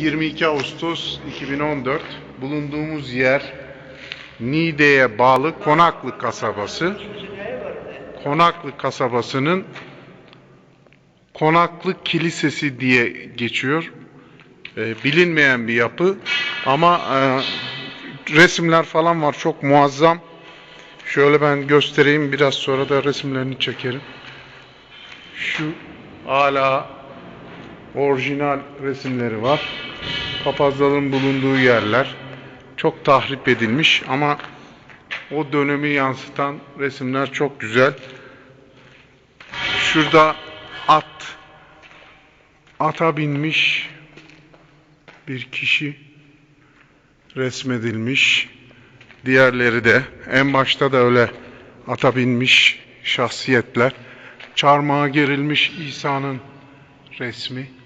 22 Ağustos 2014 bulunduğumuz yer Niğde'ye bağlı Konaklı kasabası. Konaklı kasabasının Konaklı Kilisesi diye geçiyor. Ee, bilinmeyen bir yapı ama e, resimler falan var çok muazzam. Şöyle ben göstereyim biraz sonra da resimlerini çekerim. Şu hala orijinal resimleri var. Papazların bulunduğu yerler çok tahrip edilmiş ama o dönemi yansıtan resimler çok güzel. Şurada at ata binmiş bir kişi resmedilmiş. Diğerleri de en başta da öyle ata binmiş şahsiyetler. Çarmıha gerilmiş İsa'nın resmi.